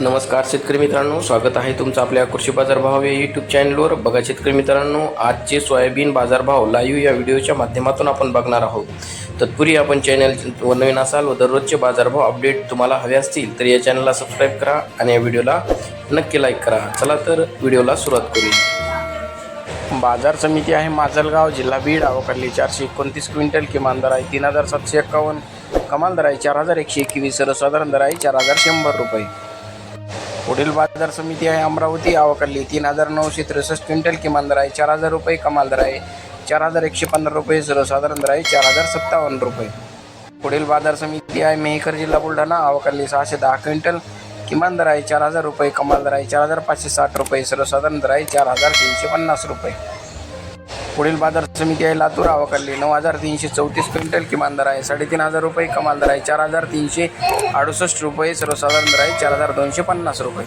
नमस्कार शेतकरी मित्रांनो स्वागत आहे तुमचं आपल्या कृषी बाजार भाव या यूट्यूब चॅनलवर बघा शेतकरी मित्रांनो आजचे सोयाबीन बाजारभाव लाईव्ह या व्हिडिओच्या माध्यमातून आपण बघणार आहोत. तत्पूर्वी आपण चॅनल व नवीन असाल व दररोजचे बाजारभाव अपडेट तुम्हाला हवे असतील तर या चॅनलला सबस्क्राईब करा आणि या व्हिडिओला नक्की लाईक करा. चला तर व्हिडिओला सुरुवात करूया. बाजार समिती आहे माजलगाव जिल्हा बीड आवकडली चारशे एकोणतीस क्विंटल किमान दर आहे तीन हजार सातशे एक्कावन्न कमाल दर आहे चार हजार एकशे एकवीस सर्वसाधारण दर आहे चार हजार शंभर रुपये. पुढील बाजार समिती आहे अमरावती. अवकाडली तीन हजार नऊशे त्रेसष्ट क्विंटल किमान दर आहे चार हजार रुपये कमाल दर आहे चार हजार एकशे पंधरा रुपये सर्वसाधारण दर आहे चार हजार सत्तावन्न रुपये. पुढील बाजार समिती आहे मेहकर जिल्हा बुलढाणा. अवकाडली सहाशे दहा क्विंटल किमान दर आहे चार हजार रुपये कमाल दर आहे चार हजार पाचशे साठ रुपये सर्वसाधारण दर आहे चार हजार तीनशे पन्नास रुपये. पुढील बाजार समिती आहे लातूर अवकाडली नऊ हजार तीनशे चौतीस क्विंटल किमान दर आहे. साडेतीन हजार रुपये कमाल दर आहे. चार हजार तीनशे अडुसष्ट रुपये सर्वसाधारण दर आहे. चार हजार दोनशे पन्नास रुपये.